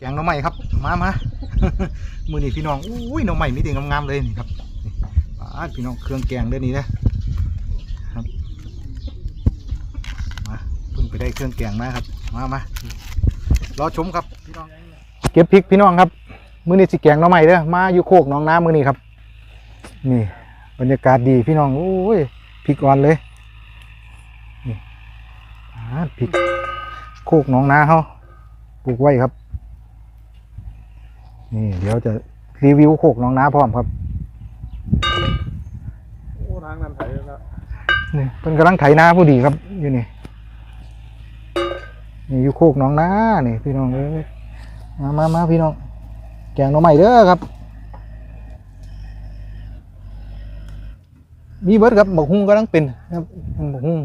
แกงหน่อไม้ครับ มามามือนี่พี่น้องอุ้ยหน่อไม้มีแต่งามๆเลยนี่ครับนี่ปาพี่น้องเครื่องแกงเด้อนี่นะครับมาเพิ่งไปได้เครื่องแกงมาครับ มามารอชมครับพี่น้องเก็บพริกพี่น้องครับ มือนี่สิแกงหน่อไม้เด้อมาอยู่โคกหน้องน้ำมือนี่ครับ นี่ บรรยากาศดีพี่น้องโอ้ยพริกอ่อนเลยนี่ปาพริกโคกหน้องนาเขาปลูกไว้ครับ นี่เดี๋ยวจะรีวิวโคกน้องนาพร้อมครับโอ้ทางนั้นไถแล้วนี่เพิ่นกำลังไถนาผู้ดีครับอยู่นี่นี่อยู่โคกน้องนานี่พี่น้องเอ้ยมามามาพี่น้องแกงหน่อไม้เด้อครับมีเบิร์ดครับบักฮุ้งกำลังเป็นครับบักฮุ้ง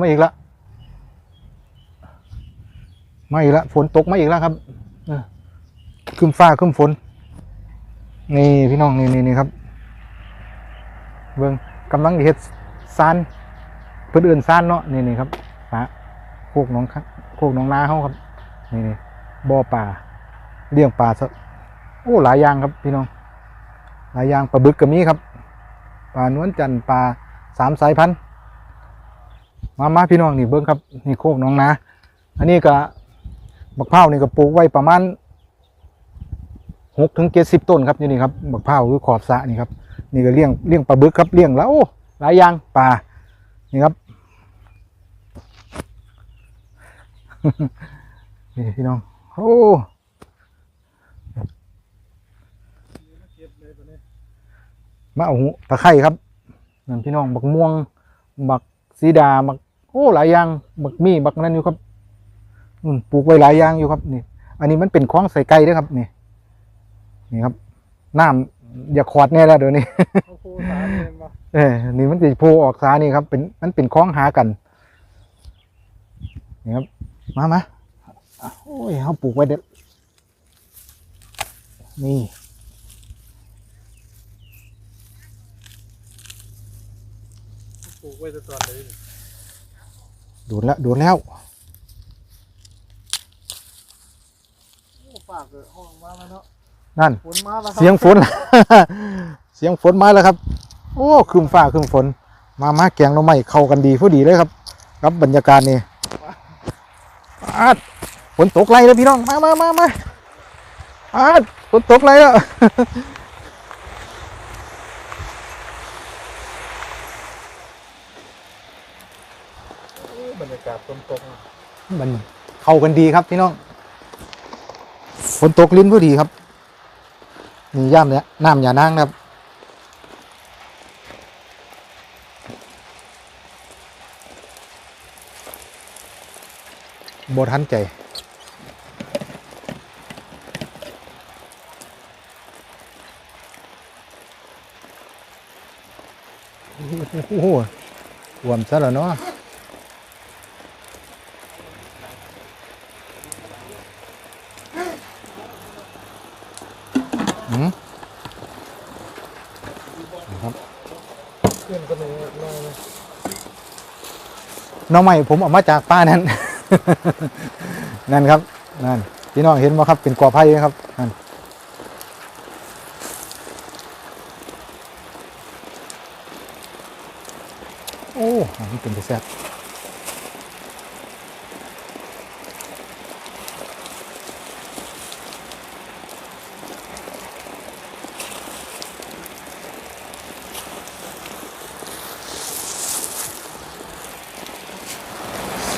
มาอีกละมาอีกละฝนตกมาอีกแล้วครับเออครึมฟ้าครึมฝน นี่พี่น้องนี่นี่นี่ครับ เบิ่งกำลังเฮ็ดซานเพิ่นอื่นซานเนาะนี่นี่ครับสาโคกน้องครับโคกน้องนาเฮาครับ นี่นี่บ่อปลาเลี้ยงปลาซะโอ้หลายอย่างครับพี่น้อง หลายอย่างปลาบึกก็มีครับปลานวลจันทร์ปลาสามสายพันธุ์ มามาพี่น้องนี่เบิ่งครับนี่โคกน้องนาอันนี้ก็บักเผาวนี่ก็ปลูกไว้ประมาณหกถึงเจ็ดสิบต้นครับอยู่นี่ครับบักเผาวคือขอบสะนี่ครับนี่ก็เลี้ยงเลี้ยงปลาบึกครับเลี้ยงแล้วโอ้หลายอย่างปลานี่ครับนี่พี่น้องโอ้มาเอาตะไคร่ครับนั่นพี่น้องบักม่วงบักสีดาบัก อ้หลายอย่างบักมี่บักนั่นอยู่ครับ อืมปลูกไว้หลายอย่างอยู่ครับนี่ อันนี้มันเป็นคล้องใส่ไก่ด้วยครับนี่นี่ครับน้ำอย่าขอดแน่แล้วเดี๋ยวนี้เขาโคสามเองปะเออนี่มันจะโผล่ออกซ้ายนี่ครับ เป็นมันเป็นคล้องหากันนี่ครับมามาโอ้ยเขาปลูกไว้เด็ดนี่ปลูกไว้แต่ตอนเลย โดนแล้วโดนแล้วโอ้ฝากเลยห้องมาแล้วเนาะนั่นฝนมาแล้วครับเสียงฝน เสียงฝนมาแล้วครับ โอ้คืมฟ้าคืมฝน มามาแกงเราใหม่เข้ากันดีพอดีเลยครับ ครับบรรยากาศนี่อาดฝนตกไรแล้วพี่น้อง มามามามาอาดฝนตกไรแล้ว โอ้บรรยากฝนตกมันเข้ากันดีครับพี่น้องฝนตกลิ้นพอดีครับนี่ย่ามเนี่ยน้ำอย่านางครับบทันใจโอ้โหหวมซะแล้วเนาะ อืมครับ เพื่อนคนหนึ่งมาเลย น้องใหม่ผมออกมาจากป้านั่นนั่นครับนั่นพี่น้องเห็นไหมครับ เป็นกอไผ่ครับนั่นโอ้อันนี้เป็นแซ่บ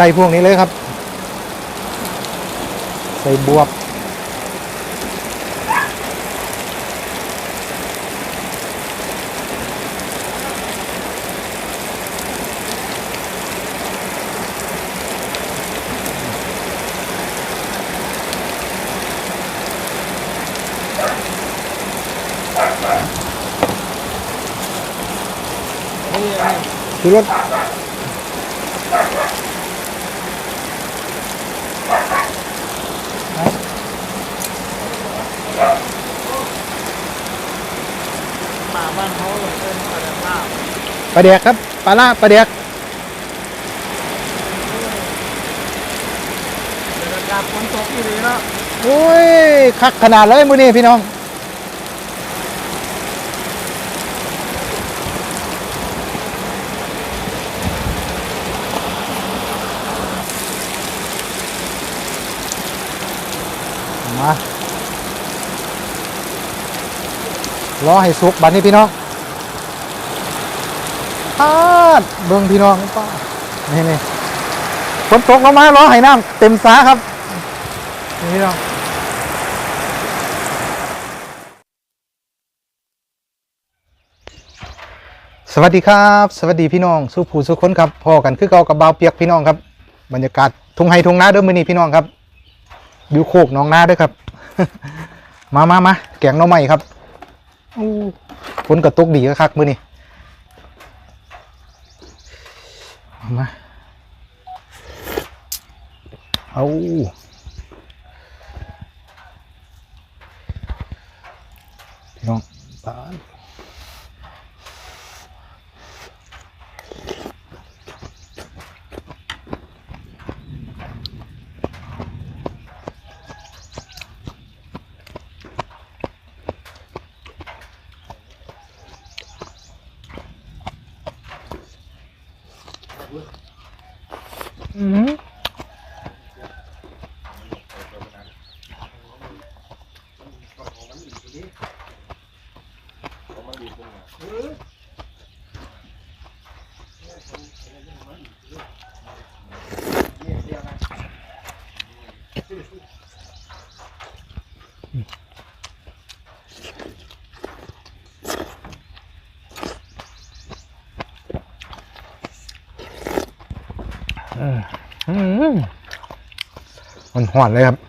ใส่พวกนี้เลยครับ ใส่บวบนี่นี่คือรส บ้านเขาเลยเป็นอะไรมากปลาแดกครับปลาล่าปลาแดกบรรยากาศฝนตกที่ดีเนาะโอ้ยคักขนาดเลยมื้อนี้พี่น้องมา รอให้สุกบัดนี้พี่น้องพาดเบิ่งพี่น้องป้านี่นี่ฝนตกลงมารอให้น้ำเต็มสาครับนี่พี่น้องสวัสดีครับ สวัสดีพี่น้องสุผู้สุคนครับพอกันคือเก่ากับบ่าวเปียกพี่น้องครับ บรรยากาศทุ่งไฮทุ่งนาเด้อมื้อนี้พี่น้องครับอยู่โคกหน้องนาเด้วยครับ มามามาแกงหน่อไม้ครับอู้ ฝนกระตุกดีก็คักมือนี่มาเอา มมันหวานเลยครับ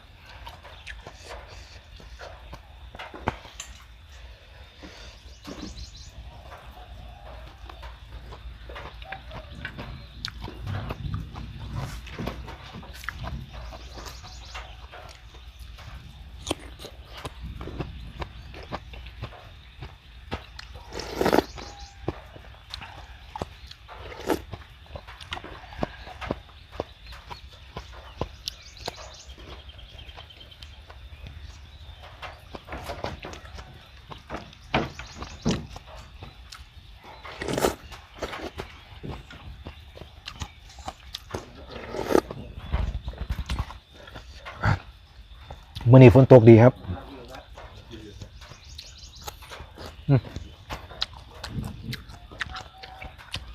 มื่อนี้ฝนตกดีครับ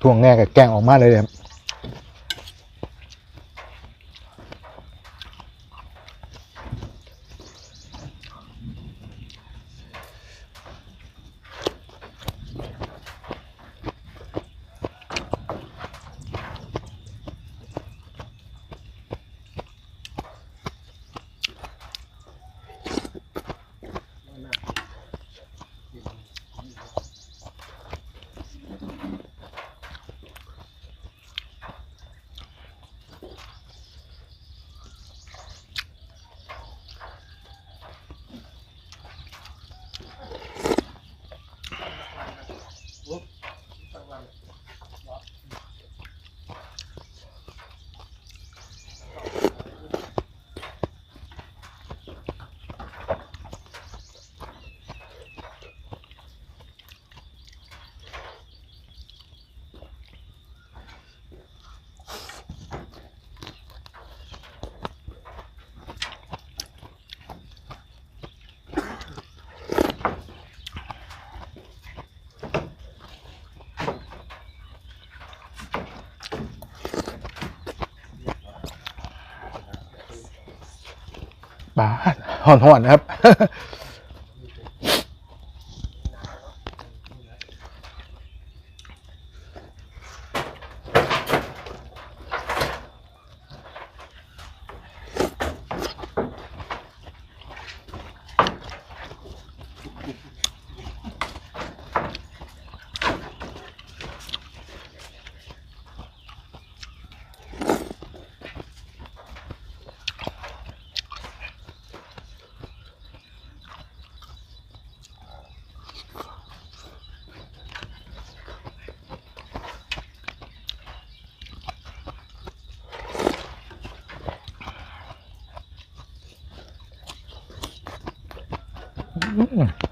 ท่วงแง่กับแกงออกมาเลยครับ บาดหอนหอนๆนะครับ อืม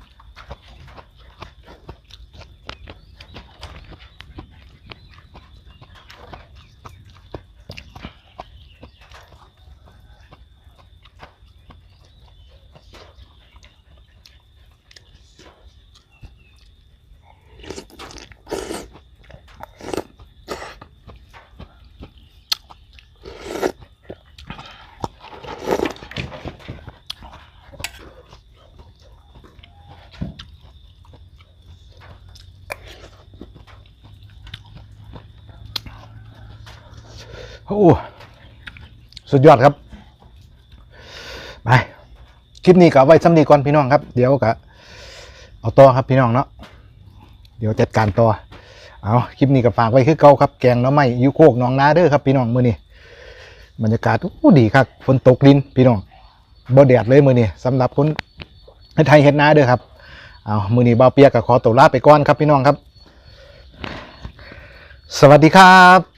โอ้สุดยอดครับ ไป คลิปนี้ก็ไว้ซ้ำนีก่อนพี่น้องครับ เดี๋ยวก็เอาต่อครับพี่น้องเนาะ เดี๋ยวจัดการต่อ เอาคลิปนี้ก็ฝากไว้คือเก่าครับ แกงหน้ำไม้ยูโคกน้องนาเด้อครับพี่น้องมือนี้บรรยากาศโอ้ดีครับฝนตกดินพี่น้องบ่แดดเลยมือนี้สำหรับคนไทยเฮ็ดนาเด้อครับ เอามือนี้บ่าวเปียกก็ขอตัวลาไปก่อนครับพี่น้องครับ สวัสดีครับ